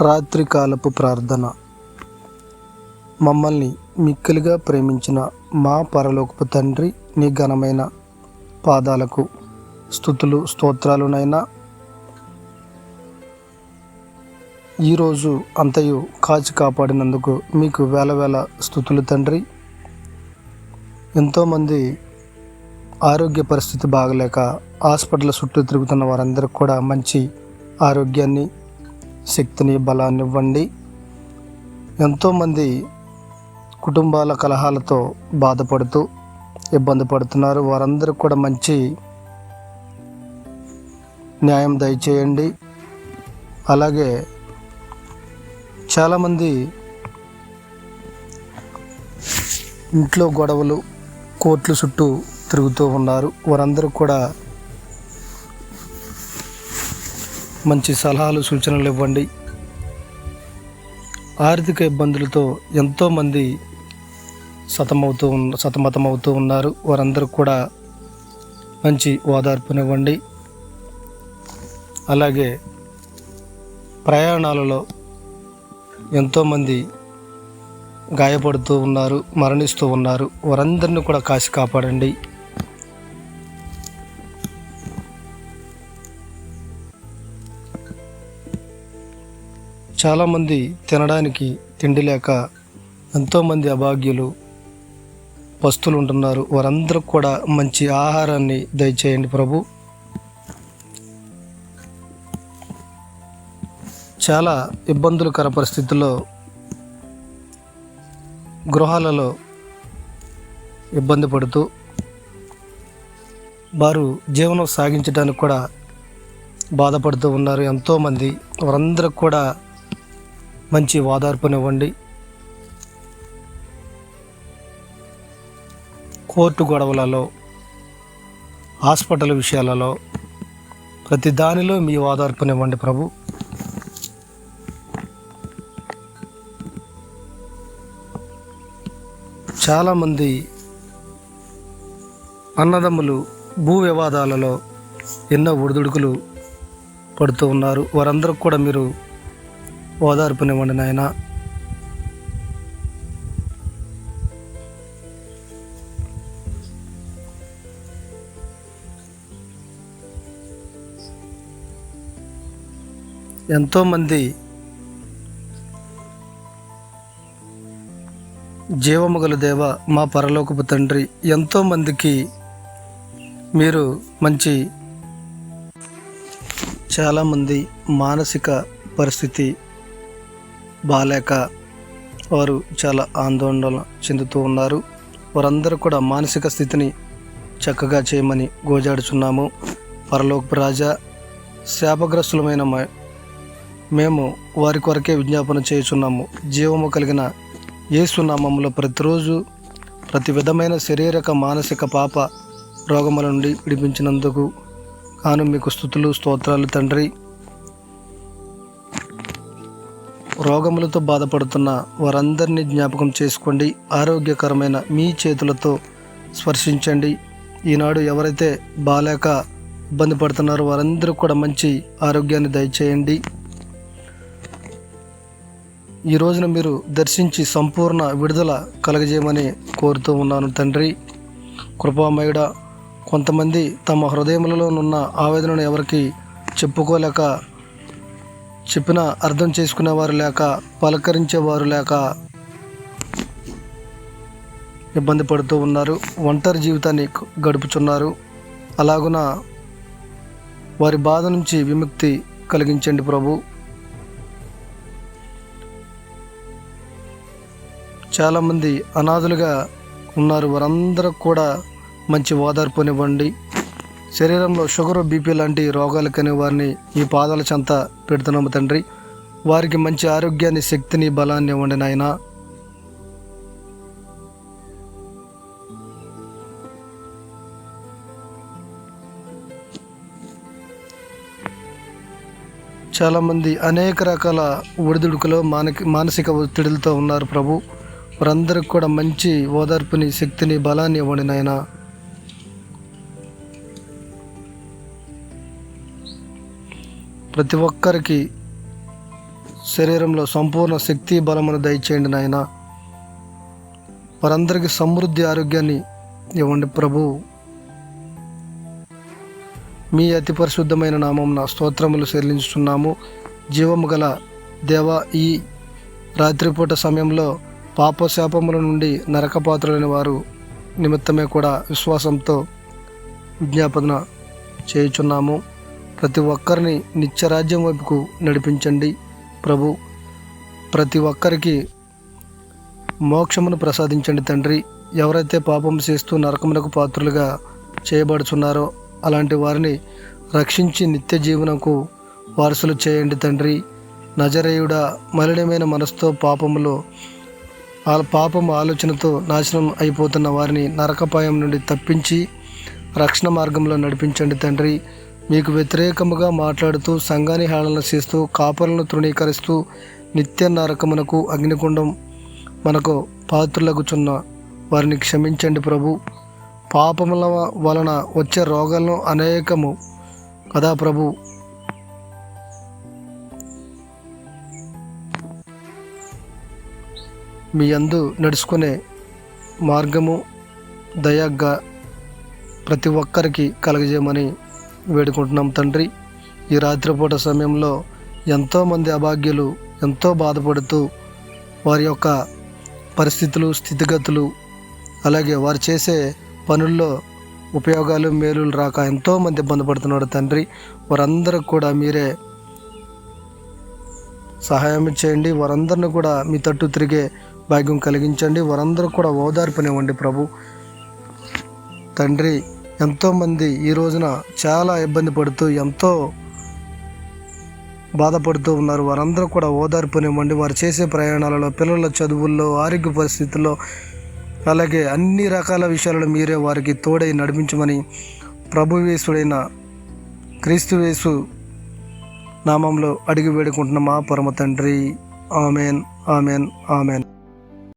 రాత్రికాలపు ప్రార్థన. మమ్మల్ని మిక్కిలిగా ప్రేమించిన మా పరలోకపు తండ్రి నీ ఘనమైన పాదాలకు స్థుతులు స్తోత్రాలునైనా ఈరోజు అంతయు కాచి కాపాడినందుకు మీకు వేల వేల స్థుతులు తండ్రి. ఎంతోమంది ఆరోగ్య పరిస్థితి బాగలేక హాస్పిటల్ చుట్టూ తిరుగుతున్న వారందరికీ కూడా మంచి ఆరోగ్యాన్ని శక్తిని బలాన్ని ఇవ్వండి. ఎంతోమంది కుటుంబాల కలహాలతో బాధపడుతూ ఇబ్బంది పడుతున్నారు. వారందరూ కూడా మంచి న్యాయం దయచేయండి. అలాగే చాలామంది ఇంట్లో గొడవలు కోర్టుల చుట్టూ తిరుగుతూ ఉన్నారు. వారందరూ కూడా మంచి సలహాలు సూచనలు ఇవ్వండి. ఆర్థిక ఇబ్బందులతో ఎంతోమంది సతమవుతూ ఉన్న సతమతమవుతూ ఉన్నారు. వారందరూ కూడా మంచి ఓదార్పునివ్వండి. అలాగే ప్రయాణాలలో ఎంతోమంది గాయపడుతూ ఉన్నారు మరణిస్తూ ఉన్నారు. వారందరిని కూడా కాసి కాపాడండి. చాలామంది తినడానికి తిండి లేక ఎంతోమంది అభాగ్యులు పస్తులు ఉంటున్నారు వారందరూ కూడా మంచి ఆహారాన్ని దయచేయండి ప్రభు. చాలా ఇబ్బందులకర పరిస్థితుల్లో గృహాలలో ఇబ్బంది పడుతూ వారు జీవనం సాగించడానికి కూడా బాధపడుతూ ఉన్నారు ఎంతోమంది. వారందరికి కూడా మంచి వాదార్పునివ్వండి. కోర్టు గొడవలలో హాస్పిటల్ విషయాలలో ప్రతి దానిలో మీ వాదార్పునివ్వండి ప్రభు. చాలామంది అన్నదమ్ములు భూ వివాదాలలో ఎన్నో ఒడిదుడుకులు పడుతూ ఉన్నారు. వారందరూ కూడా మీరు ఓదార్పునివ్వండి నాయన. ఎంతోమంది జీవముగల దేవ మా పరలోకపు తండ్రి ఎంతోమందికి మీరు మంచి చాలామంది మానసిక పరిస్థితి బాలేక వారు చాలా ఆందోళన చెందుతూ ఉన్నారు. వారందరూ కూడా మానసిక స్థితిని చక్కగా చేయమని గోజాడుచున్నాము. పరలోక రాజా శాపగ్రస్తులమైన మ- మేము వారి కొరకే విజ్ఞాపన చేయుచున్నాము. జీవము కలిగిన ఏసునామంలో ప్రతిరోజు ప్రతి విధమైన శారీరక మానసిక పాప రోగముల నుండి విడిపించినందుకు కాను మీకు స్థుతులు స్తోత్రాలు తండ్రి. రోగములతో బాధపడుతున్న వారందరినీ జ్ఞాపకం చేసుకోండి. ఆరోగ్యకరమైన మీ చేతులతో స్పర్శించండి. ఈనాడు ఎవరైతే బాలేక ఇబ్బంది పడుతున్నారో వారందరూ కూడా మంచి ఆరోగ్యాన్ని దయచేయండి. ఈ రోజున మీరు దర్శించి సంపూర్ణ విడుదల కలగజేయమని కోరుతూ ఉన్నాను తండ్రి. కృపామయుడ కొంతమంది తమ హృదయములలో ఉన్న ఆవేదనను ఎవరికి చెప్పుకోలేక చెప్పిన అర్థం చేసుకునేవారు లేక పలకరించేవారు లేక ఇబ్బంది పడుతూ ఉన్నారు. ఒంటరి జీవితాన్ని గడుపుచున్నారు. అలాగున వారి బాధ నుంచి విముక్తి కలిగించండి ప్రభు. చాలామంది అనాథులుగా ఉన్నారు. వారందరూ కూడా మంచి ఓదార్పునివ్వండి. శరీరంలో షుగర్ బీపీ లాంటి రోగాలు కని వారిని ఈ పాదాల చెంత పెడుతున్నాము తండ్రి. వారికి మంచి ఆరోగ్యాన్ని శక్తిని బలాన్ని ఇవ్వండి నాయన. చాలామంది అనేక రకాల ఒడిదుడుకులో మానకి మానసిక ఒత్తిడులతో ఉన్నారు ప్రభు. వారందరికి కూడా మంచి ఓదార్పుని శక్తిని బలాన్ని ఇవ్వండి నాయన. ప్రతి ఒక్కరికి శరీరంలో సంపూర్ణ శక్తి బలమును దయచేయండి నాయన. వారందరికీ సమృద్ధి ఆరోగ్యాన్ని ఇవ్వండి ప్రభు. మీ అతి పరిశుద్ధమైన నామం స్తోత్రములు చెల్లించుతున్నాము జీవము గల దేవ ఈ రాత్రిపూట సమయంలో పాపశాపముల నుండి నరకపాత్రులైన వారు నిమిత్తమే కూడా విశ్వాసంతో విజ్ఞాపన చేయుచున్నాము. ప్రతి ఒక్కరిని నిత్యరాజ్యం వైపుకు నడిపించండి. ప్రభు ప్రతి ఒక్కరికి మోక్షమును ప్రసాదించండి తండ్రి. ఎవరైతే పాపం చేస్తూ నరకమునకు పాత్రులుగా చేయబడుచున్నారో అలాంటి వారిని రక్షించి నిత్య జీవనకు వారసులు చేయండి తండ్రి. నజరేయుడ మలినమైన మనసుతో పాపములో ఆ పాపం ఆలోచనతో నాశనం అయిపోతున్న వారిని నరకపాయం నుండి తప్పించి రక్షణ మార్గంలో నడిపించండి తండ్రి. మీకు వ్యతిరేకముగా మాట్లాడుతూ సంఘాన్ని హేళన చేస్తూ కాపరులను తృణీకరిస్తూ నిత్య నరకమునకు అగ్నికుండం మనకు పాత్రలగుచున్న వారిని క్షమించండి ప్రభు. పాపముల వలన వచ్చే రోగాలను అనేకము కదా ప్రభు. మీ అందు నడుచుకునే మార్గము దయగా ప్రతి ఒక్కరికి కలగజేయమని వేడుకుంటున్నాం తండ్రి. ఈ రాత్రిపూట సమయంలో ఎంతోమంది అభాగ్యులు ఎంతో బాధపడుతూ వారి యొక్క పరిస్థితులు స్థితిగతులు అలాగే వారు చేసే పనుల్లో ఉపయోగాలు మేలులు రాక ఎంతోమంది ఇబ్బంది పడుతున్నాడు తండ్రి. వారందరూ కూడా మీరే సహాయం చేయండి. వారందరిని కూడా మీ తట్టు తిరిగే భాగ్యం కలిగించండి. వారందరూ కూడా ఓదార్పునివ్వండి ప్రభు. తండ్రి ఎంతోమంది ఈ రోజున చాలా ఇబ్బంది పడుతూ ఎంతో బాధపడుతూ ఉన్నారు. వారందరూ కూడా ఓదార్పునివ్వండి వారు చేసే ప్రయాణాలలో పిల్లల చదువుల్లో ఆరోగ్య పరిస్థితుల్లో అలాగే అన్ని రకాల విషయాలను మీరే వారికి తోడై నడిపించమని ప్రభువేశుడైన క్రీస్తువేసు నామంలో అడిగి వేడుకుంటున్న. మా పరమ తండ్రి. Amen amen amen.